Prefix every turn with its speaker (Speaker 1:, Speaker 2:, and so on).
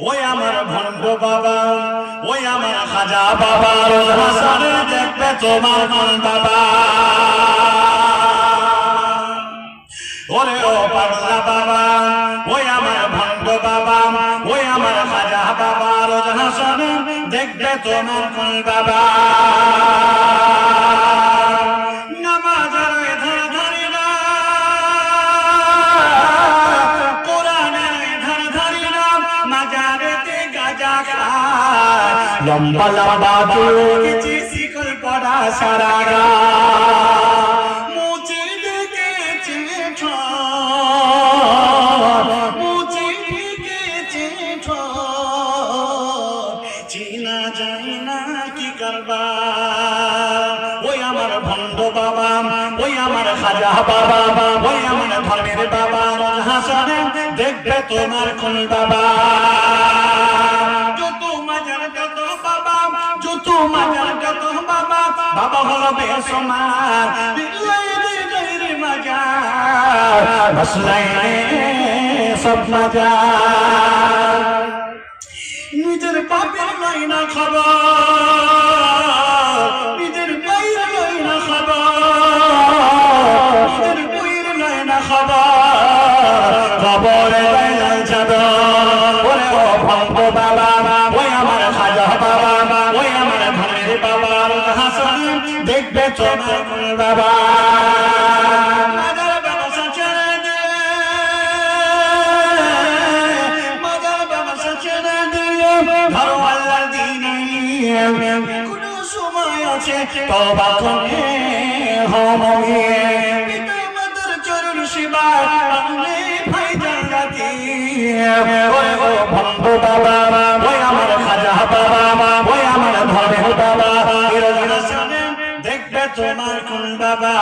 Speaker 1: ওই আমার ভণ্ড বাবা, ওই আমার খাজা বাবা হাসান দেখবে তোমার মন বাবা। ওরে ও পাগলা বাবা, ওই আমার ভণ্ড বাবা, ওই আমার খাজা বাবা হাসানে দেখবে তোমার মন বাবা। লম্বা লম্বা চুলকি শিকল পড়া সারা মুচি দেখেছে মুচি দেখেছে চেনা যায় না কি করবা ওই আমার ভণ্ড বাবা, ওই আমার খাজা বাবা, ওই আমার ধর্মের বাবা। হাসানে, দেখবে তোমার কোন বাবা। বাবা বাবা হলো বেসমান বিল্লাইরে গাইরে মাজার মাসলাইনে সব মাজার নিজের বাপের নাই না খাবার নিজের বাইরে নাই না খাবার নিজের বইয়ের নাই না খাবার কোন সময় আছে তবা করে হমে পিতা মাতার চরণ সেবা আনলে ভাই জান্নাতি তোমার কোন বাবা?